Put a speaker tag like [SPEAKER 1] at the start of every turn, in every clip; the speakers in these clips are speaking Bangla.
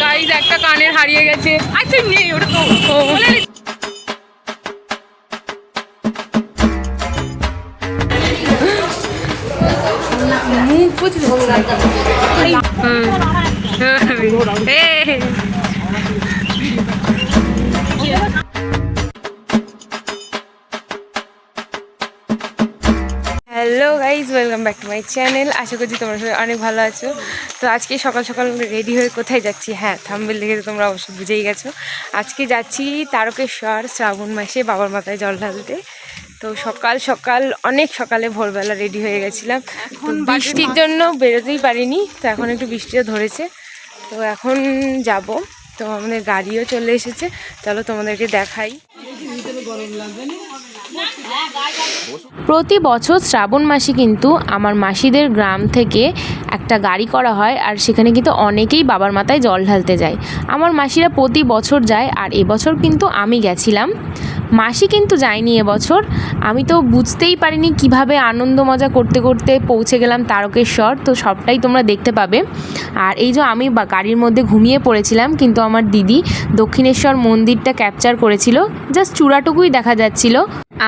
[SPEAKER 1] গাইজ একটা কানের হারিয়ে গেছে। আই তুই নেই ওটা তো। মুখ বুঝলি? হ্যালো মাই চ্যানেল আশা করছি তোমরা সবাই অনেক ভালো আছো। তো আজকে সকাল সকাল রেডি হয়ে কোথায় যাচ্ছি? হ্যাঁ থাম্বেল দেখে তো তোমরা অবশ্যই বুঝেই গেছো। আজকে যাচ্ছি তারকেশ্বর শ্রাবণ মাসে বাবার মাথায় জল ঢালতে। তো সকাল সকাল অনেক সকালে ভোরবেলা রেডি হয়ে গেছিলাম। বৃষ্টির জন্য বেরোতেই পারিনি তো এখন একটু বৃষ্টিও ধরেছে। তো এখন যাব। তো আমাদের গাড়িও চলে এসেছে। চলো তোমাদেরকে দেখাই।
[SPEAKER 2] প্রতি বছর শ্রাবণ মাসে কিন্তু আমার মাসিদের গ্রাম থেকে একটা গাড়ি করা হয় আর সেখানে কিন্তু অনেকেই বাবার মাথায় জল ঢালতে যায়। আমার মাসিরা প্রতি বছর যায় আর এবছর কিন্তু আমি গেছিলাম। মাসি কিন্তু যায়নি এবছর। আমি তো বুঝতেই পারিনি কীভাবে আনন্দ মজা করতে করতে পৌঁছে গেলাম তারকেশ্বর, তো সবটাই তোমরা দেখতে পাবে। আর এই যে আমি গাড়ির মধ্যে ঘুমিয়ে পড়েছিলাম, কিন্তু আমার দিদি দক্ষিণেশ্বর মন্দিরটা ক্যাপচার করেছিল। জাস্ট চূড়াটুকুই দেখা যাচ্ছিল।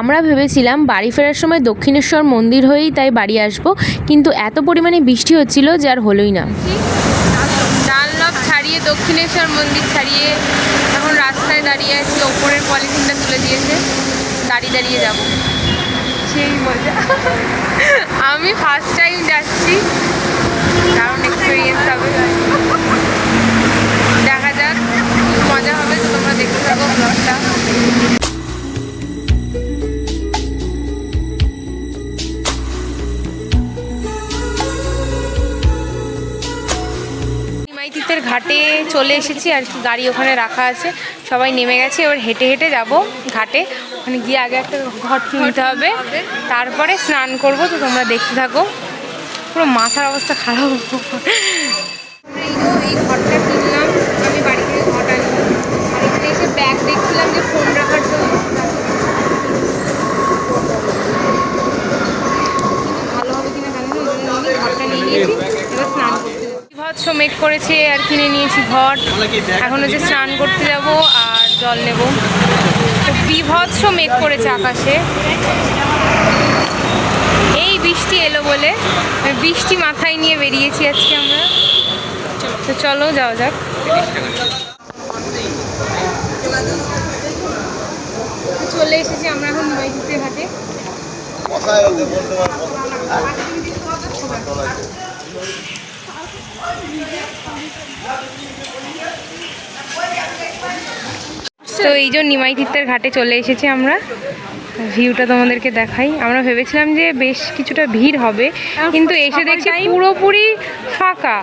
[SPEAKER 2] আমরা ভেবেছিলাম বাড়ি ফেরার সময় দক্ষিণেশ্বর মন্দির হয়েই তাই বাড়ি আসব, কিন্তু এত পরিমাণে বৃষ্টি হচ্ছিল যে আর হলোই না।
[SPEAKER 1] ছাড়িয়ে দক্ষিণেশ্বর মন্দির ছাড়িয়ে দাঁড়িয়ে আছি ওপরের পলিথিনটা তুলে দিয়েছে দাঁড়িয়ে দাঁড়িয়ে যাব। সেই মজা। আমি ফার্স্ট টাইম যাচ্ছি কারণ এক্সপিরিয়েন্স হবে। দেখা যাক মজা হবে তোমরা দেখতে থাকো ব্লগটা ঘাটে চলে এসেছি আর কি গাড়ি ওখানে রাখা আছে। সবাই নেমে গেছে এবার হেঁটে হেঁটে যাব ঘাটে। ওখানে গিয়ে আগে একটা ঘট কিনতে হবে। তারপরে স্নান করব তো তোমরা দেখতে থাকো। পুরো মাথার অবস্থা খারাপ। এই ঘরটা কিনলাম আমি বাড়ি থেকে ঘট আনি। আর এখানে এসে ব্যাগ দেখছিলাম যে ফোন রাখার জন্য। কিন্তু ভালো হবে কিনা জানি না ওই জন্য নিয়ে ঘরটা নিয়ে নিয়েছি এবার স্নান। বিভৎস মেঘ করেছে, আর কিনে নিয়েছি ঘট এখন হচ্ছে স্নান করতে যাব আর জল নেব। বিভৎস মেঘ করেছে আকাশে। এই বৃষ্টি এলো বলে বৃষ্টি মাথায় নিয়ে বেরিয়েছি আজকে আমরা। তো চলো, যাওয়া যাক। চলে এসেছি আমরা এখন নৈদিতে ঘাটে তো এই যে নিমাই তীর্থের ঘাটে চলে এসেছি আমরা। ভিউটা তোমাদেরকে দেখাই। আমরা ভেবেছিলাম যে বেশ কিছুটা ভিড় হবে কিন্তু এসে দেখছি পুরোপুরি ফাঁকা।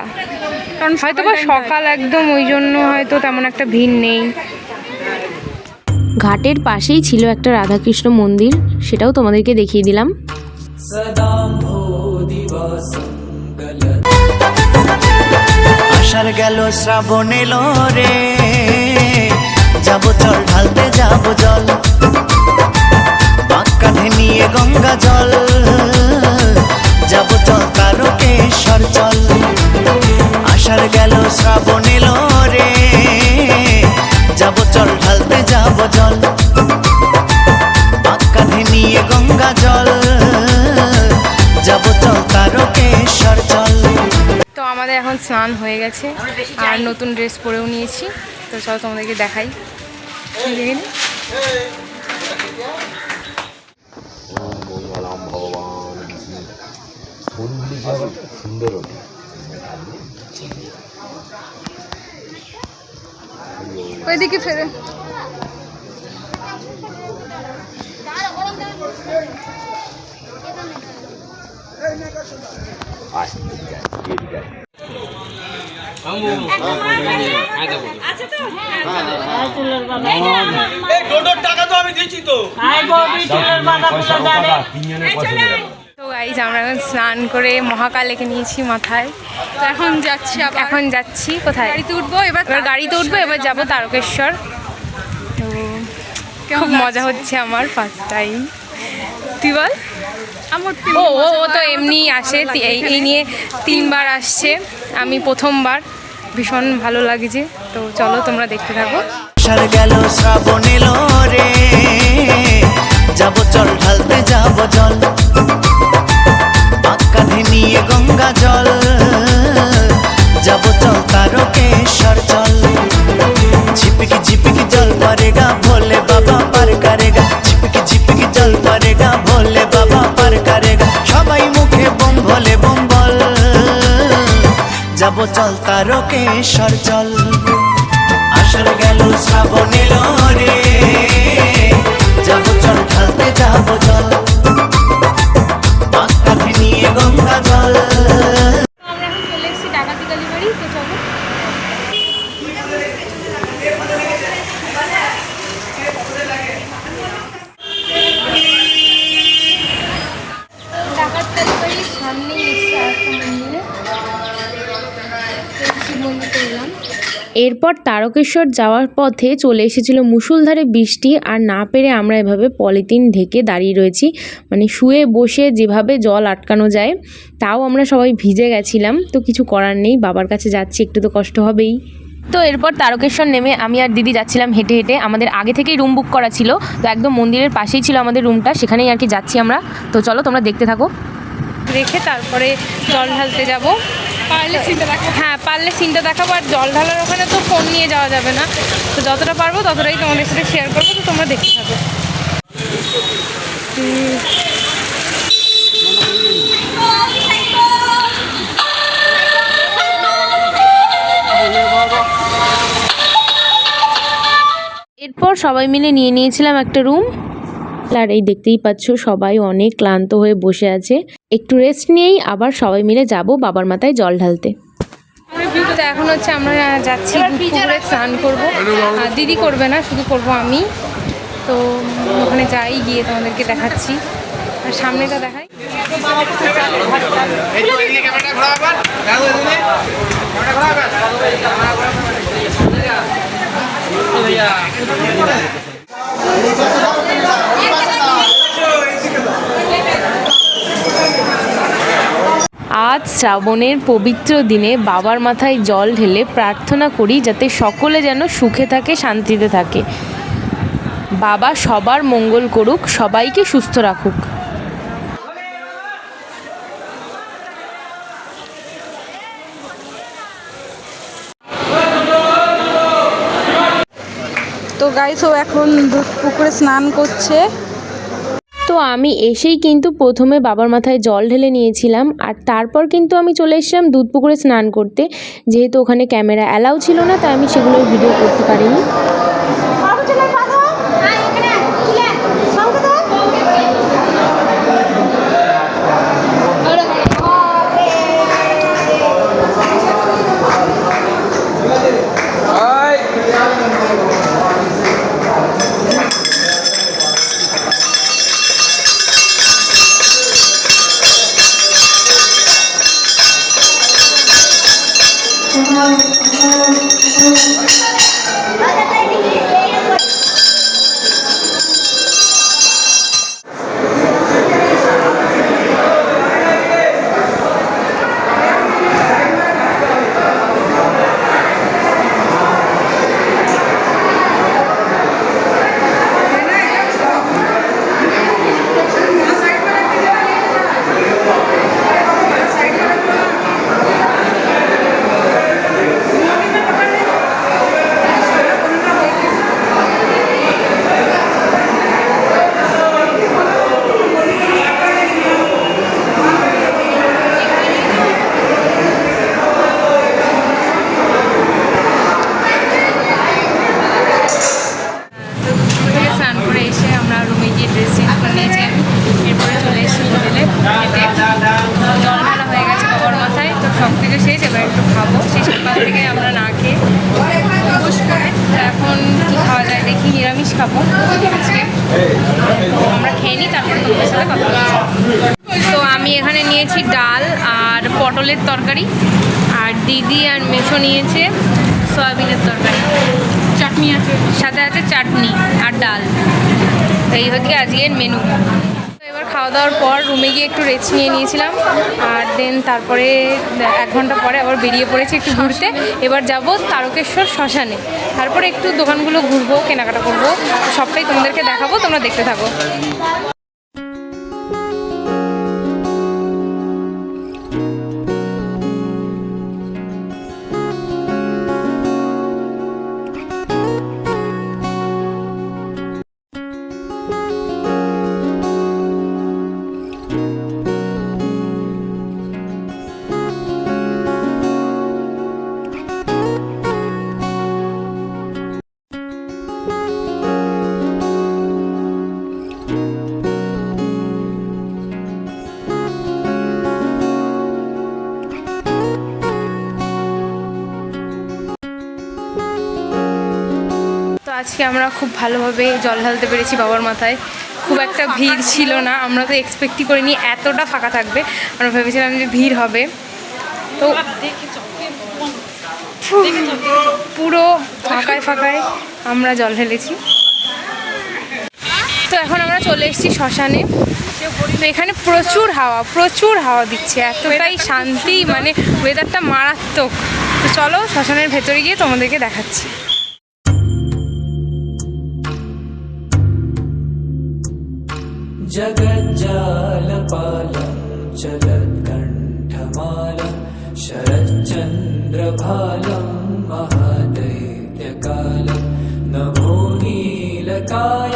[SPEAKER 1] হয়তো বা সকাল একদম ওই জন্য হয়তো তেমন একটা ভিড় নেই।
[SPEAKER 2] ঘাটের পাশেই ছিল একটা রাধাকৃষ্ণ মন্দির সেটাও তোমাদেরকে দেখিয়ে দিলাম।
[SPEAKER 3] আষাঢ় গেল শ্রাবণ এলো রে। যাব চল ঢালতে যাব জল। বাঁক নিয়ে গঙ্গা জল।
[SPEAKER 1] স্নান হয়ে গেছে। আর নতুন ড্রেস পরেও নিয়েছি। তো চলো তোমাদেরকে দেখাই।
[SPEAKER 4] সুন্দর
[SPEAKER 1] ওইদিকে ফেরে
[SPEAKER 4] আয় এদিকে আয়, এদিকে আয়।
[SPEAKER 1] তো গাইজ আমরা এখন স্নান করে মহাকালেকে নিয়েছি মাথায়। তো এখন যাচ্ছি এখন যাচ্ছি কোথায়? গাড়িতে উঠবো এবার গাড়িতে উঠবো এবার যাব তারকেশ্বর। তো খুব মজা হচ্ছে আমার ফার্স্ট টাইম তুই বল? ও ও তো এমনি আসে এই নিয়ে তিনবার আসছে আমি প্রথমবার। ভীষণ ভালো লাগছে। তো চলো তোমরা দেখতে থাকো।
[SPEAKER 3] গেল, শ্রাবণ এলো রে। যাব চল ঢালতে যাব জল। কাঁধে নিয়ে গঙ্গা জল। যাব চল তারকেশ্বর জল। চল তারকেশ্বর চল। আসর গেল শ্রাবণ রে যাব চল ঢালতে যাব জল
[SPEAKER 2] এরপর তারকেশ্বর যাওয়ার পথে চলে এসেছিল মুষলধারে বৃষ্টি আর না পেরে আমরা এভাবে পলিথিন ঢেকে দাঁড়িয়ে রয়েছি। মানে শুয়ে বসে যেভাবে জল আটকানো যায়, তাও আমরা সবাই ভিজে গেছিলাম। তো কিছু করার নেই, বাবার কাছে যাচ্ছি, একটু তো কষ্ট হবেই। তো এরপর তারকেশ্বর নেমে আমি আর দিদি যাচ্ছিলাম হেঁটে হেঁটে। আমাদের আগে থেকেই রুম বুক করা ছিল, তো একদম মন্দিরের পাশেই ছিল আমাদের রুমটা সেখানেই আর কি যাচ্ছি আমরা। তো চলো তোমরা দেখতে থাকো।
[SPEAKER 1] রেখে তারপরে জল ঢালতে যাব। পারলে সিনটা দেখাবো হ্যাঁ পারলে সিনটা দেখাবো আর জল ঢালার ওখানে তো ফোন নিয়ে যাওয়া যাবে না। তো যতটা পারব ততটাই তোমাদের সাথে শেয়ার করব তো তোমরা দেখতে থাকো।
[SPEAKER 2] এরপর সবাই মিলে নিয়ে নিয়েছিলাম একটা রুম আর এই দেখতেই পাচ্ছ সবাই অনেক ক্লান্ত হয়ে বসে আছে একটু রেস্ট নিয়েই আবার সবাই মিলে যাব বাবার মাথায় জল ঢালতে
[SPEAKER 1] তো এখন হচ্ছে আমরা যাচ্ছি স্নান করব আর দিদি করবে না শুধু করব আমি তো ওখানে যাই গিয়ে তোমাদেরকে দেখাচ্ছি আর সামনেটা দেখাই
[SPEAKER 2] আজ শ্রাবণের পবিত্র দিনে বাবার মাথায় জল ঢেলে প্রার্থনা করি যাতে সকলে যেন সুখে থাকে, শান্তিতে থাকে। বাবা সবার মঙ্গল করুক, সবাইকে সুস্থ রাখুক।
[SPEAKER 5] তো গাইস ও এখন পুকুরে স্নান করছে।
[SPEAKER 2] তো আমি এসেই কিন্তু প্রথমে বাবার মাথায় জল ঢেলে নিয়েছিলাম আর তারপর কিন্তু আমি চলে এসেছিলাম দুধ পুকুরে স্নান করতে। যেহেতু ওখানে ক্যামেরা অ্যালাউ ছিল না, তাই আমি সেগুলোর ভিডিও করতে পারিনি।
[SPEAKER 1] Thank you. এখানে নিয়েছি ডাল আর পটলের তরকারি। আর দিদি আর মেশো নিয়েছে সয়াবিনের তরকারি। চাটনি আছে। সাথে আছে চাটনি আর ডাল। এই হচ্ছে আজকের মেনু তো এবার খাওয়া খাওয়া দাওয়ার পর রুমে গিয়ে একটু রেস্ট নিয়ে নিয়েছিলাম। আর দেন তারপরে এক ঘণ্টা পরে আবার বেরিয়ে পড়েছি একটু ঘুরতে। এবার যাব তারকেশ্বর শ্মশানে। তারপরে একটু দোকানগুলো ঘুরবো কেনাকাটা করব। সবটাই তোমাদেরকে দেখাবো তোমরা দেখতে থাকো। আজকে আমরা খুব ভালোভাবে জল ঢালতে পেরেছি বাবার মাথায়। খুব একটা ভিড় ছিল না, আমরা তো এক্সপেক্টই করিনি এতটা ফাঁকা থাকবে। আমরা ভেবেছিলাম যে ভিড় হবে। তো পুরো ফাঁকায় ফাঁকায় আমরা জল ঢেলেছি। তো এখন আমরা চলে এসেছি শ্মশানে। তো এখানে প্রচুর হাওয়া প্রচুর হাওয়া দিচ্ছে। এতটাই শান্তি মানে ওয়েদারটা মারাত্মক। তো চলো শ্মশানের ভেতরে গিয়ে তোমাদেরকে দেখাচ্ছি।
[SPEAKER 6] जगज्जालपालं चलत्कण्ठमालं शरच्चन्द्रभालं महादैत्यकालं नभो नीलकायं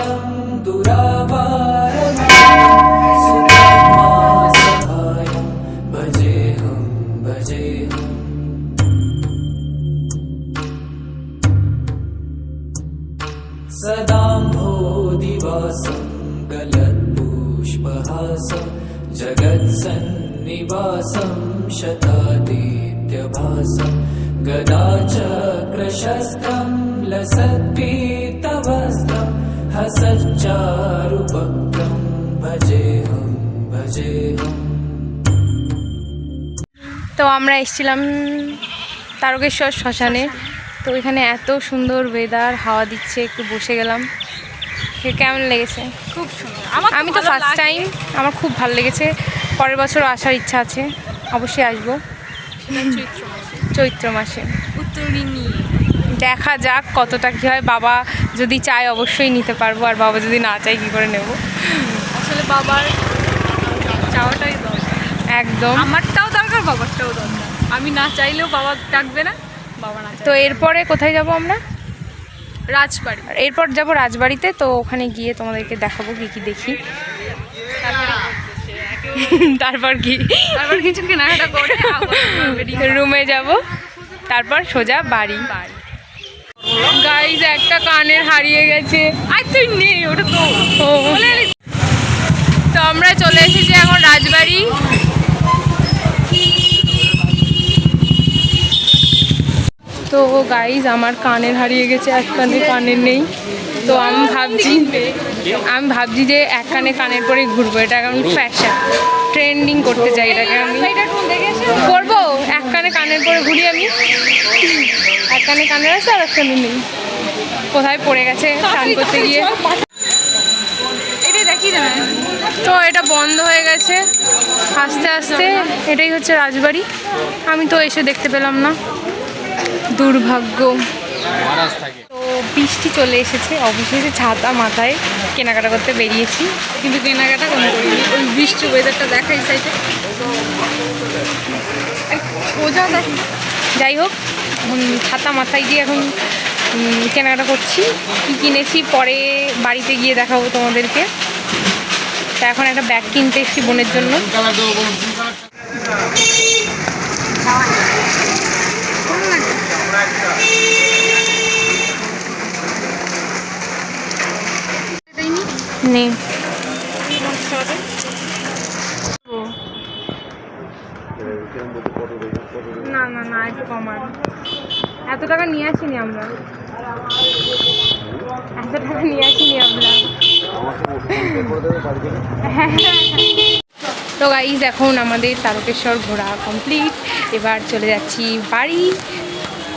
[SPEAKER 1] তো আমরা এসেছিলাম তারকেশ্বর শ্মশানে। তো এখানে এত সুন্দর ওয়েদার হাওয়া দিচ্ছে একটু বসে গেলাম। কেমন লেগেছে?
[SPEAKER 5] খুব সুন্দর।
[SPEAKER 1] আমি তো ফার্স্ট টাইম আমার খুব ভালো লেগেছে। পরের বছর আসার ইচ্ছা আছে অবশ্যই আসব। চৈত্র মাসে।
[SPEAKER 5] উত্তরণী
[SPEAKER 1] দেখা যাক কতটা কী হয়। বাবা যদি চায় অবশ্যই নিতে পারব আর বাবা যদি না চায় কী করে নেব?
[SPEAKER 5] আসলে বাবার চাওয়াটাই দরকার।
[SPEAKER 1] একদম।
[SPEAKER 5] আমারটাও দরকার বাবারটাও দরকার। আমি না চাইলেও বাবা ডাকবে না বাবা না
[SPEAKER 1] তো এরপরে কোথায় যাব আমরা?
[SPEAKER 5] রাজবাড়ি।
[SPEAKER 1] এরপর যাব রাজবাড়িতে তো ওখানে গিয়ে তোমাদেরকে দেখাবো কি কি দেখি। তারপর কি?
[SPEAKER 5] তারপর কিছু কেনাকাটা করে
[SPEAKER 1] রুমে যাব। তারপর সোজা বাড়ি। গাইজ একটা কানের হারিয়ে গেছে।
[SPEAKER 5] আয় তুই নে ওটা তো।
[SPEAKER 1] তো আমরা চলে এসেছি এখন রাজবাড়ি। তো গাইজ আমার কানের হারিয়ে গেছে, এক কানে কানের নেই। তো আমি ভাবছি আমি ভাবছি যে এক কানে কানের পরেই ঘুরবো। এটা এখন ফ্যাশন ট্রেন্ডিং করতে চাই এটাকে আমি। করব, এক কানে কানের পরে ঘুরি আমি। এক কানে কানের আছে আর এক কানে নেই। কোথায় পড়ে গেছে, স্নান করতে গিয়ে।
[SPEAKER 5] এটা
[SPEAKER 1] তো এটা বন্ধ হয়ে গেছে। আস্তে আস্তে এটাই হচ্ছে রাজবাড়ি। আমি তো এসে দেখতে পেলাম না। দুর্ভাগ্য। তো বৃষ্টি চলে এসেছে। অবশেষে ছাতা মাথায় কেনাকাটা করতে বেরিয়েছি।
[SPEAKER 5] কিন্তু কেনাকাটা কোনো করিনি। ওই বৃষ্টি ওয়েদারটা দেখাই সাইডে সোজা দেখ।
[SPEAKER 1] যাই হোক ছাতা মাথায় দিয়ে এখন কেনাকাটা করছি। কী কিনেছি পরে বাড়িতে গিয়ে দেখাবো তোমাদেরকে। তা এখন একটা ব্যাগ কিনতে এসেছি বোনের জন্য। নেই না না না, একটু কমান এত টাকা নিয়ে আসিনি আমরা। এত টাকা নিয়ে আসিনি আমরা। তো গাইজ এখন আমাদের তারকেশ্বর ঘোরা কমপ্লিট এবার চলে যাচ্ছি বাড়ি।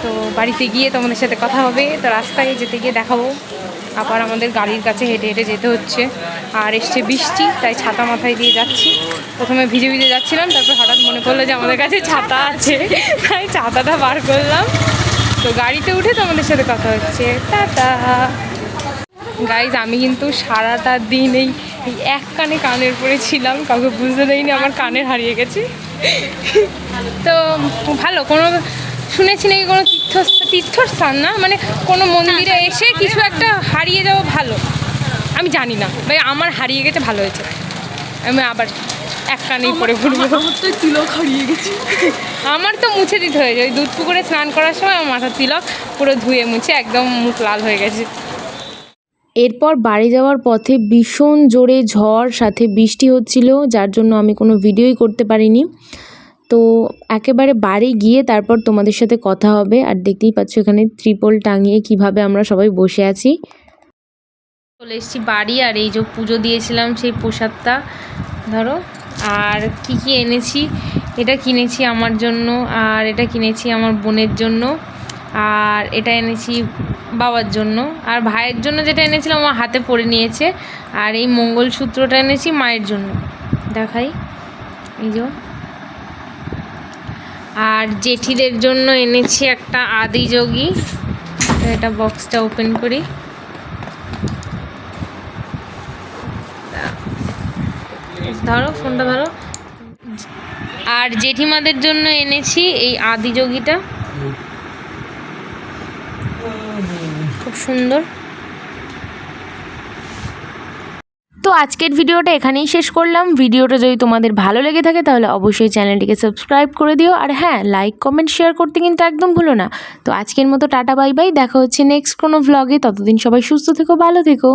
[SPEAKER 1] তো বাড়িতে গিয়ে তোমাদের সাথে কথা হবে। তো রাস্তায় যেতে গিয়ে দেখাবো।
[SPEAKER 5] আবার আমাদের গাড়ির কাছে হেঁটে হেঁটে যেতে হচ্ছে। আর এসছে বৃষ্টি, তাই ছাতা মাথায় দিয়ে যাচ্ছি। প্রথমে ভিজে ভিজে যাচ্ছিলাম, তারপর হঠাৎ মনে পড়ল যে আমাদের কাছে ছাতা আছে। তাই ছাতাটা বার করলাম। তো গাড়িতে উঠে তোমাদের সাথে কথা হচ্ছে। টাটা। গাইজ আমি কিন্তু সারাটা দিন এই এক কানে কানের পরে ছিলাম কাউকে বুঝতে দেয়নি আমার কানের হারিয়ে গেছে। তো ভালো কোনো শুনেছি নাকি কোনো তীর্থ তীর্থস্থান না? মানে কোনো মন্দিরে এসে কিছু একটা হারিয়ে যাওয়া ভালো। আমি জানি না ভাই আমার হারিয়ে গেছে ভালো হয়েছে। আমি আবার এক কানেই পরে ঘুরবো।
[SPEAKER 7] তিলক হারিয়ে গেছে।
[SPEAKER 5] আমার তো মুছে দিতে হয়েছে ওই দুধ পুকুরে স্নান করার সময় আমার মাথার তিলক পুরো ধুয়ে মুছে একদম মুখ লাল হয়ে গেছে।
[SPEAKER 1] এরপর বাড়ি যাওয়ার পথে ভীষণ জোরে ঝড়, সাথে বৃষ্টি হচ্ছিল, যার জন্য আমি কোনো ভিডিওই করতে পারিনি। তো একেবারে বাড়ি গিয়ে তারপর তোমাদের সাথে কথা হবে, আর দেখতেই পাচ্ছ এখানে ত্রিপল টাঙিয়ে কীভাবে আমরা সবাই বসে আছি। চলে এসেছি বাড়ি, আর এই যে পুজো দিয়েছিলাম সেই প্রসাদটা, ধরো। আর কি কি এনেছি, এটা কিনেছি আমার জন্য, আর এটা কিনেছি আমার বোনের জন্য। আর এটা এনেছি বাবার জন্য। আর ভাইয়ের জন্য যেটা এনেছিলাম আমার হাতে পরে নিয়েছে। আর এই মঙ্গলসূত্রটা এনেছি মায়ের জন্য। দেখাই। এই যে। আর জেঠিদের জন্য এনেছি একটা আদিযোগী এটা বক্সটা ওপেন করি। ধরো, ফোনটা ধরো। আর জেঠিমাদের জন্য এনেছি এই আদিযোগীটা সুন্দর। তো আজকের ভিডিওটা এখানেই শেষ করলাম। ভিডিওটা যদি তোমাদের ভালো লেগে থাকে তাহলে অবশ্যই চ্যানেলটিকে সাবস্ক্রাইব করে দিও। আর হ্যাঁ লাইক কমেন্ট শেয়ার করতে কিন্তু একদম ভুলো না। তো আজকের মতো টাটা বাই বাই দেখা হচ্ছে নেক্সট কোনো ভ্লগে ততদিন সবাই সুস্থ থেকো, ভালো থেকো।